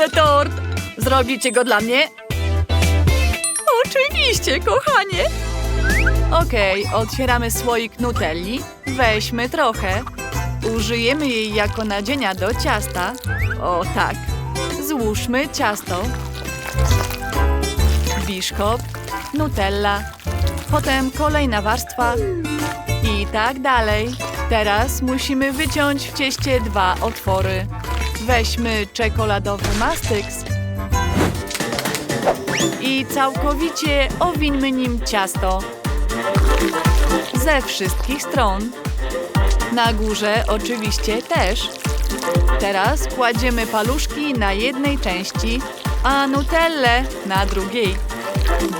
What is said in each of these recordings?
Chcę tort! Zrobicie go dla mnie? Oczywiście, kochanie! Okej, otwieramy słoik nutelli. Weźmy trochę. Użyjemy jej jako nadzienia do ciasta. O tak. Złóżmy ciasto. Biszkopt, nutella, potem kolejna warstwa i tak dalej. Teraz musimy wyciąć w cieście dwa otwory. Weźmy czekoladowy mastyks i całkowicie owińmy nim ciasto. Ze wszystkich stron. Na górze oczywiście też. Teraz kładziemy paluszki na jednej części, a nutellę na drugiej.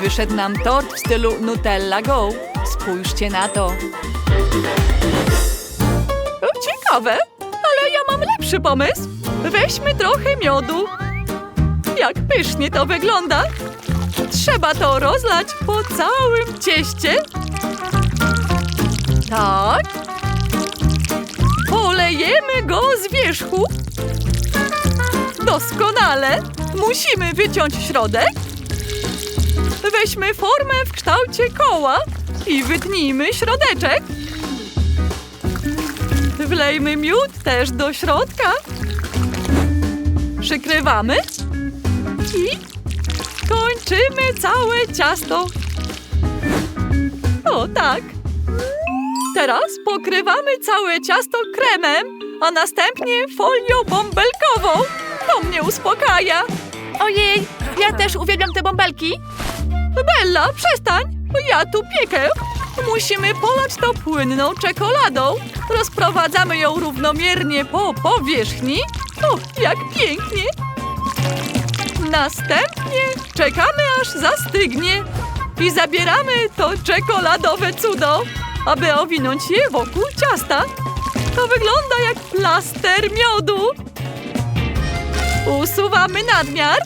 Wyszedł nam tort w stylu Nutella Go. Spójrzcie na to. Ciekawe, ale ja mam lepszy pomysł. Weźmy trochę miodu. Jak pysznie to wygląda. Trzeba to rozlać po całym cieście. Tak. Polejemy go z wierzchu. Doskonale. Musimy wyciąć środek. Weźmy formę w kształcie koła i wytnijmy środeczek. Wlejmy miód też do środka. Przykrywamy i kończymy całe ciasto. O tak. Teraz pokrywamy całe ciasto kremem, a następnie folią bąbelkową. To mnie uspokaja. Ojej, ja też uwielbiam te bąbelki. Bella, przestań! Ja tu piekę. Musimy polać to płynną czekoladą. Rozprowadzamy ją równomiernie po powierzchni. O, jak pięknie! Następnie czekamy aż zastygnie i zabieramy to czekoladowe cudo, aby owinąć je wokół ciasta. To wygląda jak plaster miodu. Usuwamy nadmiar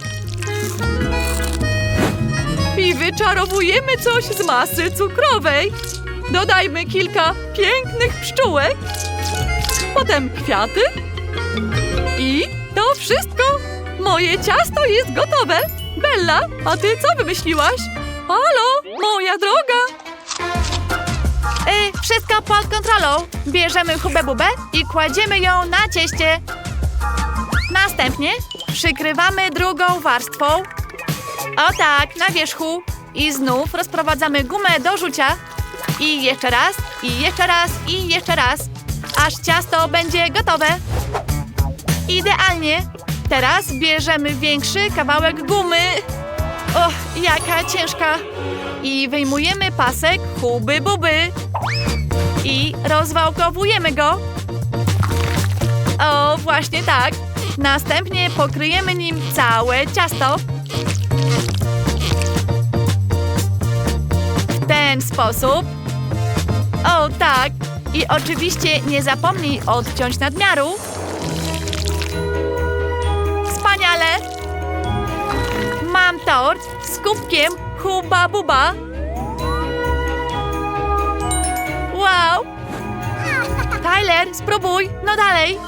i wyczarowujemy coś z masy cukrowej. Dodajmy kilka pięknych pszczółek, potem kwiaty wszystko. Moje ciasto jest gotowe. Bella, a ty co wymyśliłaś? Halo, moja droga. Y, wszystko pod kontrolą. Bierzemy hubę bubę i kładziemy ją na cieście. Następnie przykrywamy drugą warstwą. O tak, na wierzchu. I znów rozprowadzamy gumę do rzucia. I jeszcze raz, i jeszcze raz, i jeszcze raz. Aż ciasto będzie gotowe. Idealnie. Teraz bierzemy większy kawałek gumy. Och, jaka ciężka. I wyjmujemy pasek huby buby. I rozwałkowujemy go. O, właśnie tak. Następnie pokryjemy nim całe ciasto. W ten sposób. O, tak. I oczywiście nie zapomnij odciąć nadmiaru. Wspaniale. Mam tort z kubkiem huba buba. Wow! Tyler, spróbuj, no dalej.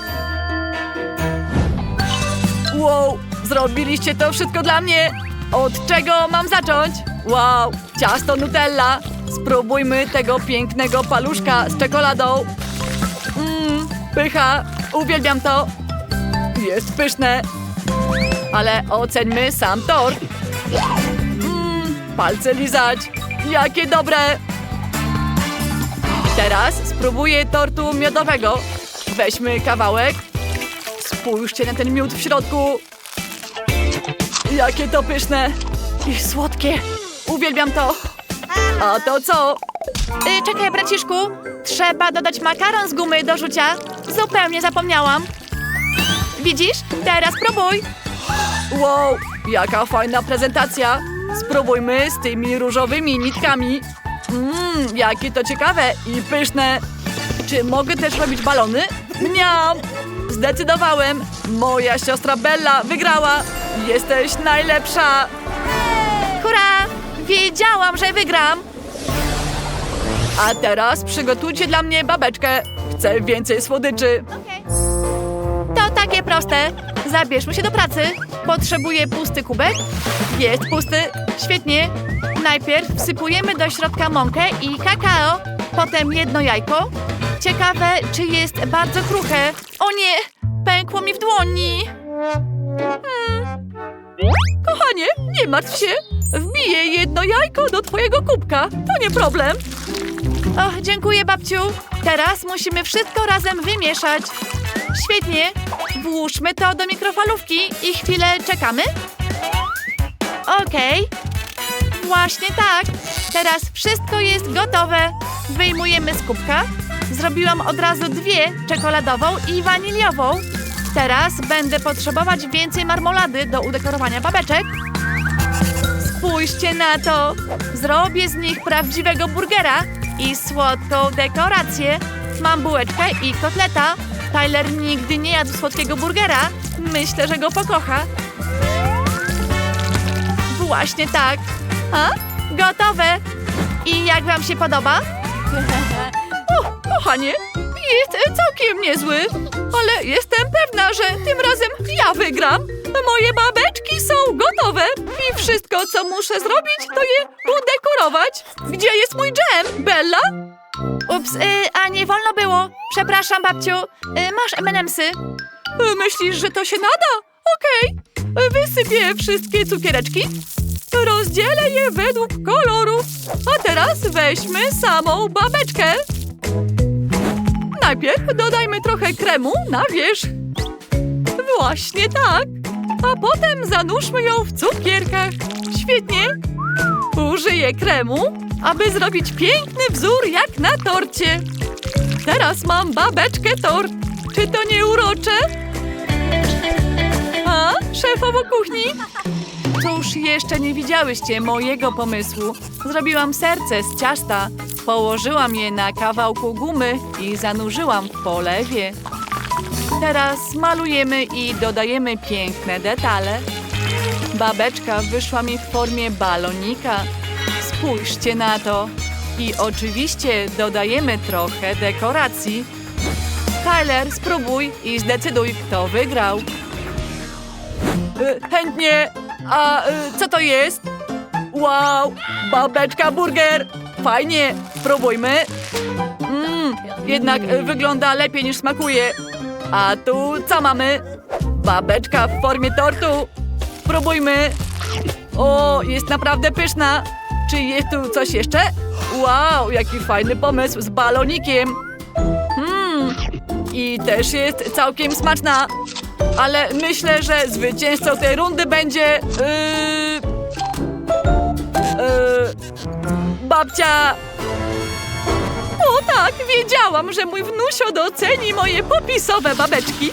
Wow, zrobiliście to wszystko dla mnie. Od czego mam zacząć? Wow, ciasto Nutella. Spróbujmy tego pięknego paluszka z czekoladą. Mmm, pycha, uwielbiam to. Jest pyszne. Ale oceńmy sam tort. Mmm, palce lizać. Jakie dobre. Teraz spróbuję tortu miodowego. Weźmy kawałek. Spójrzcie na ten miód w środku. Jakie to pyszne i słodkie. Uwielbiam to. A to co? Y, czekaj, braciszku. Trzeba dodać makaron z gumy do rzucia. Zupełnie zapomniałam. Widzisz? Teraz próbuj. Wow, jaka fajna prezentacja. Spróbujmy z tymi różowymi nitkami. Mmm, jakie to ciekawe i pyszne. Czy mogę też robić balony? Mniam! Zdecydowałem. Moja siostra Bella wygrała. Jesteś najlepsza. Hurra! Wiedziałam, że wygram. A teraz przygotujcie dla mnie babeczkę. Chcę więcej słodyczy. To takie proste. Zabierzmy się do pracy. Potrzebuję pusty kubek. Jest pusty. Świetnie. Najpierw wsypujemy do środka mąkę i kakao. Potem jedno jajko. Ciekawe, czy jest bardzo kruche. O nie! Pękło mi w dłoni. Kochanie, nie martw się. Wbiję jedno jajko do twojego kubka. To nie problem. Och, dziękuję, babciu. Teraz musimy wszystko razem wymieszać. Świetnie. Włóżmy to do mikrofalówki i chwilę czekamy. Okej. Właśnie tak. Teraz wszystko jest gotowe. Wyjmujemy z kubka. Zrobiłam od razu dwie, czekoladową i waniliową. Teraz będę potrzebować więcej marmolady do udekorowania babeczek. Spójrzcie na to! Zrobię z nich prawdziwego burgera i słodką dekorację. Mam bułeczkę i kotleta. Tyler nigdy nie jadł słodkiego burgera. Myślę, że go pokocha. Właśnie tak. A? Gotowe. I jak wam się podoba? O, kochanie, jest całkiem niezły. Ale jestem pewna, że tym razem ja wygram. Moje babeczki są gotowe i wszystko, co muszę zrobić, to je udekorować. Gdzie jest mój dżem, Bella? Ups, y, a nie wolno było. Przepraszam, babciu. Y, masz M&M'sy. Myślisz, że to się nada? Okej. Wysypię wszystkie cukiereczki. Rozdzielę je według koloru. A teraz weźmy samą babeczkę. Najpierw dodajmy trochę kremu na wierzch. Właśnie tak. A potem zanurzmy ją w cukierkach. Użyję kremu, aby zrobić piękny wzór jak na torcie. Teraz mam babeczkę tort. Czy to nie urocze? A, szefowo kuchni? Cóż, jeszcze nie widziałyście mojego pomysłu. Zrobiłam serce z ciasta, położyłam je na kawałku gumy i zanurzyłam w polewie. Teraz malujemy i dodajemy piękne detale. Babeczka wyszła mi w formie balonika. Spójrzcie na to. I oczywiście dodajemy trochę dekoracji. Tyler, spróbuj i zdecyduj, kto wygrał. Y, Chętnie. A y, co to jest? Wow, babeczka burger. Fajnie, spróbujmy. Mmm, jednak y, wygląda lepiej niż smakuje. A tu co mamy? Babeczka w formie tortu. Spróbujmy. O, jest naprawdę pyszna. Czy jest tu coś jeszcze? Wow, jaki fajny pomysł z balonikiem. Mmm, i też jest całkiem smaczna. Ale myślę, że zwycięzcą tej rundy będzie. Yy, yy, babcia. O tak, wiedziałam, że mój wnusio doceni moje popisowe babeczki.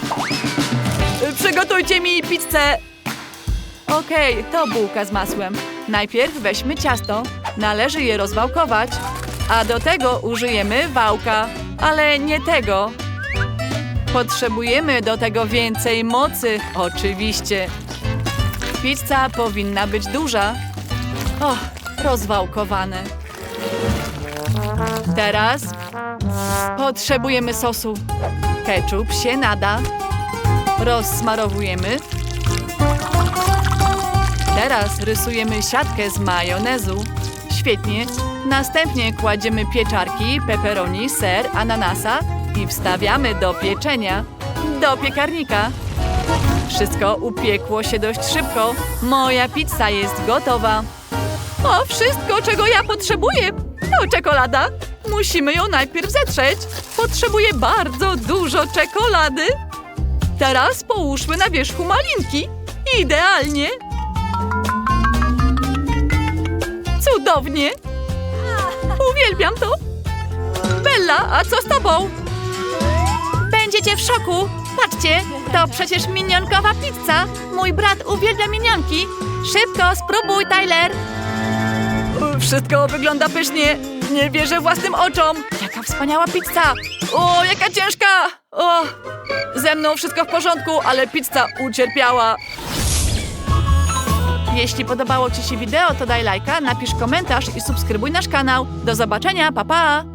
Przygotujcie mi pizzę. Okej, to bułka z masłem. Najpierw weźmy ciasto. Należy je rozwałkować. A do tego użyjemy wałka, ale nie tego. Potrzebujemy do tego więcej mocy, oczywiście. Pizza powinna być duża. O, rozwałkowane. Teraz potrzebujemy sosu. Ketchup się nada. Rozsmarowujemy. Teraz rysujemy siatkę z majonezu. Świetnie. Następnie kładziemy pieczarki, pepperoni, ser, ananasa i wstawiamy do pieczenia. Do piekarnika. Wszystko upiekło się dość szybko. Moja pizza jest gotowa. O, wszystko, czego ja potrzebuję, to czekolada. Musimy ją najpierw zetrzeć. Potrzebuję bardzo dużo czekolady. Teraz połóżmy na wierzchu malinki. Idealnie. Cudownie. Uwielbiam to. Bella, a co z tobą? Będziecie w szoku. Patrzcie, to przecież minionkowa pizza. Mój brat uwielbia minionki. Szybko, spróbuj, Tyler. Wszystko wygląda pysznie. Nie wierzę własnym oczom. Jaka wspaniała pizza. O, jaka ciężka. O, ze mną wszystko w porządku, ale pizza ucierpiała. Jeśli podobało Ci się wideo, to daj lajka, napisz komentarz i subskrybuj nasz kanał. Do zobaczenia, pa pa!